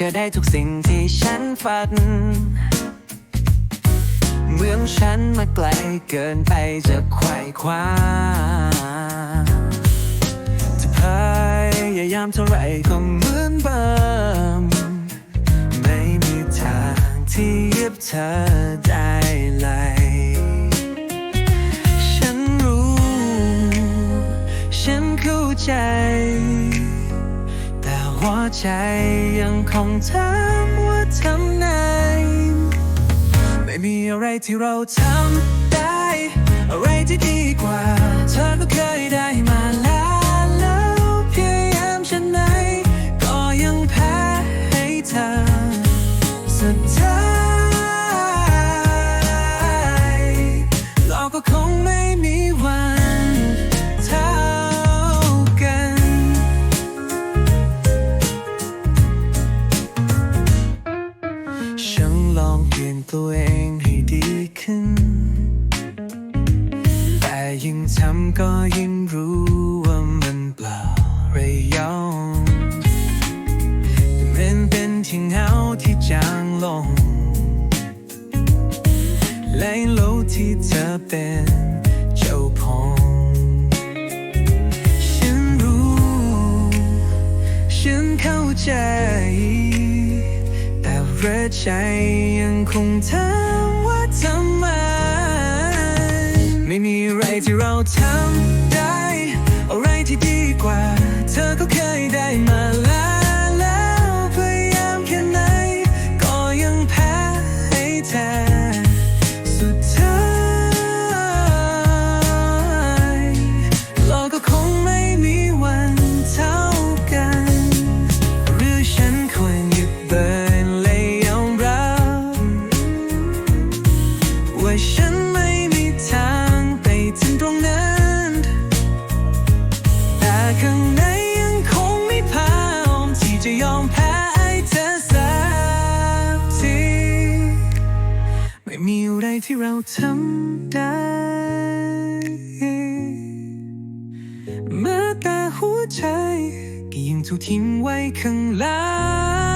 ก็ได้ทุกสิ่งที่ฉันฝัน เมืองฉันมาไกลเกินไปจะไขว่คว้าจะพยายามเท่าไรก็เหมือนเดิมไม่มีทางที่ยึดเธอได้เลย หัวใจยังคงถามว่าทำไงไม่มีอะไรที่เราทำได้ อะไรที่ดีกว่า เธอก็เคยได้ ปลี่ยนตัวเองให้ดีขึ้น แต่ยิ่งทำก็ยิ่งรู้ว่ามันเปล่าระยองมันเป็นที่เหงาที่จางลง และโลกที่เธอเป็นเจ้าของฉันรู้ ฉันเข้าใจ รือใจยังคงถามว่าทำไม ไม่มีอะไรที่เราทำได้ อะไรที่ดีกว่า เธอก็เคยได้มาแล้วแล้วพยายามแค่ไหน ก็ยังแพ้ให้เธอสุด ที่เราทำได้ เม้แต่หัวใจก็ยังถูกทิ้งไว้ข้างหลัง